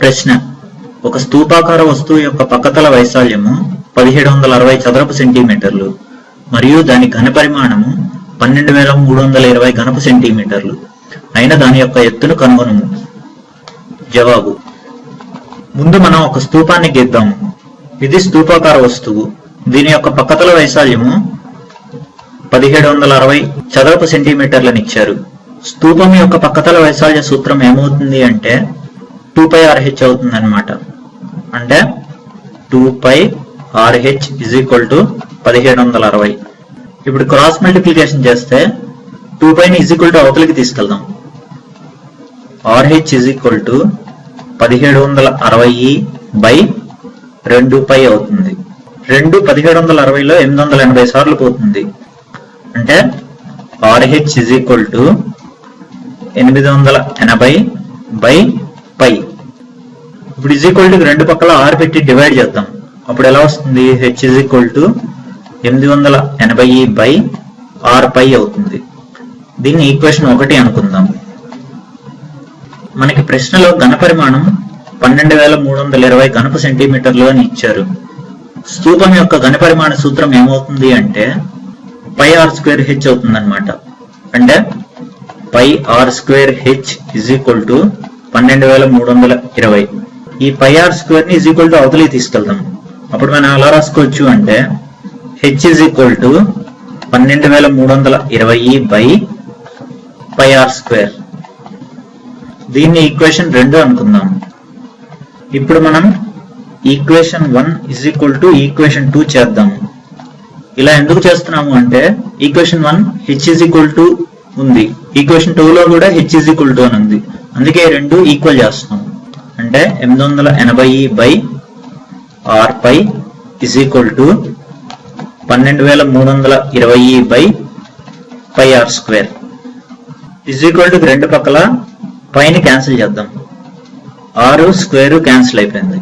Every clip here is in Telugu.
ప్రశ్న. ఒక స్థూపాకార వస్తువు యొక్క పక్కతల వైశాల్యము పదిహేడు వందల అరవై చదరపు సెంటీమీటర్లు మరియు దాని ఘన పరిమాణము పన్నెండు వేల మూడు వందల ఇరవై ఘనపు సెంటీమీటర్లు. అయిన దాని యొక్క ఎత్తును కనుగొనము. జవాబు. ముందు మనం ఒక స్థూపాన్ని గీద్దాము ఇది స్థూపాకార వస్తువు. దీని యొక్క పక్కతల వైశాల్యము పదిహేడు వందల అరవై చదరపు సెంటీమీటర్లను ఇచ్చారు. స్థూపం యొక్క పక్కతల వైశాల్య సూత్రం ఏమవుతుంది అంటే టూ పై ఆర్హెచ్ అవుతుంది అనమాట అంటే two pi RH is equal to పదిహేడు వందల అరవై. ఇప్పుడు క్రాస్ మల్టిప్లికేషన్ చేస్తే టూ పైని ఇజ్ ఈక్వల్ టు అవతలికి తీసుకెళ్దాం. ఆర్హెచ్ ఇజ్ ఈక్వల్ టు పదిహేడు వందల అరవై బై రెండు పై అవుతుంది. రెండు పదిహేడు వందల అరవైలో ఎనిమిది వందల ఎనభై సార్లు పోతుంది. అంటే ఆర్హెచ్ ఇజ్ ఈక్వల్ టు ఎనిమిది వందల ఎనభై బై పై. ఇప్పుడు ఇజ్ ఈక్వల్ టు రెండు పక్కల ఆరు పెట్టి డివైడ్ చేద్దాం. అప్పుడు ఎలా వస్తుంది? హెచ్ ఇజ్ ఈక్వల్ టు ఎనిమిది వందల ఎనభై బై ఆర్ పై అవుతుంది. దీన్ని ఈక్వేషన్ ఒకటి అనుకుందాం. మనకి ప్రశ్నలో ఘన పరిమాణం పన్నెండు వేల మూడు వందల ఇరవై ఘనపు సెంటీమీటర్లు అని ఇచ్చారు. స్థూపం యొక్క ఘన పరిమాణ సూత్రం ఏమవుతుంది అంటే పై ఆర్ స్క్వేర్ హెచ్ అవుతుంది అనమాట అంటే pi R square H is equal to పన్నెండు వేల మూడు వందల ఇరవై. ఈ పై ఆర్ స్క్వేర్ని ఇజ్ ఈక్వల్ టు అవతలికి తీసుకెళ్తాం అప్పుడు మనం ఎలా రాసుకోవచ్చు అంటే హెచ్ ఈజ్ ఈక్వల్ టు పన్నెండు వేల మూడు వందల ఇరవై బై పై ఆర్ స్క్వేర్ దీన్ని ఈక్వేషన్ రెండు అనుకుందాం. ఇప్పుడు మనం equation one is equal to equation two చేద్దాం. ఇలా ఎందుకు చేస్తున్నాము అంటే equation one H is equal to ఉంది. ఈక్వేషన్ టూ లో కూడా హెచ్ ఇజ్ ఈక్వల్ టు అని ఉంది. అందుకే రెండు ఈక్వల్ చేస్తున్నాం. అంటే ఎనిమిది వందల ఎనభై by R pi is equal to పన్నెండు వేల మూడు వందల ఇరవై by pi R square is equal to రెండు పక్కల పైన క్యాన్సిల్ చేద్దాం. ఆరు స్క్వేర్ క్యాన్సిల్ అయిపోయింది.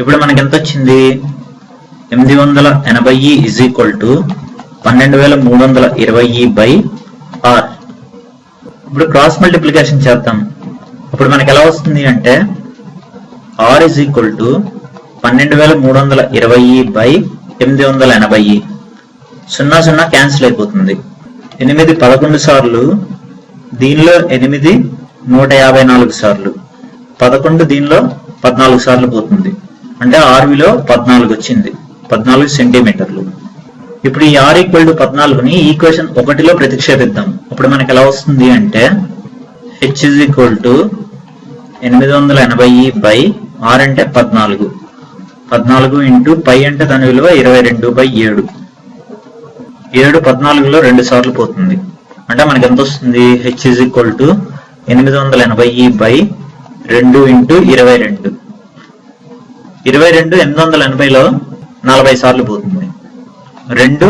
ఇప్పుడు మనకి ఎంత వచ్చింది? ఎనిమిది వందల ఎనభై ఇజ్ ఈక్వల్ టు పన్నెండు వేల మూడు వందల ఇరవై బై ఆర్. ఇప్పుడు క్రాస్ మల్టిప్లికేషన్ చేద్దాం. అప్పుడు మనకి ఎలా వస్తుంది అంటే ఆర్ ఇస్ ఈక్వల్ టు పన్నెండు వేల మూడు వందల ఇరవై బై ఎనిమిది వందల ఎనభై. సున్నా సున్నా క్యాన్సిల్ అయిపోతుంది. ఎనిమిది పదకొండు సార్లు దీనిలో ఎనిమిది నూట యాభై నాలుగు సార్లు పదకొండు దీనిలో పద్నాలుగు సార్లు పోతుంది. అంటే ఆర్విలో పద్నాలుగు వచ్చింది పద్నాలుగు సెంటీమీటర్లు. ఇప్పుడు ఈ ఆర్ ఈక్వల్ టు పద్నాలుగుని ఈక్వేషన్ ఒకటిలో ప్రతిక్షేపిద్దాం. అప్పుడు మనకి ఎలా వస్తుంది అంటే హెచ్ ఇజ్ ఈక్వల్ టు ఎనిమిది వందల ఎనభై బై ఆర్ అంటే పద్నాలుగు. పద్నాలుగు ఇంటూ పై అంటే దాని విలువ ఇరవై రెండు బై ఏడు. ఏడు పద్నాలుగులో రెండు సార్లు పోతుంది. అంటే మనకి ఎంత వస్తుంది? హెచ్ ఇజ్ ఈక్వల్ టు ఎనిమిది వందల ఎనభై బై రెండు ఇంటూ ఇరవై రెండు. ఇరవై రెండు ఎనిమిది వందల ఎనభైలో నలభై సార్లు పోతుంది. రెండు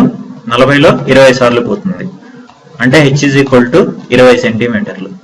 నలభైలో ఇరవై సార్లు పోతుంది. అంటే హెచ్ ఇజ్ ఈక్వల్ టు ఇరవై సెంటీమీటర్లు.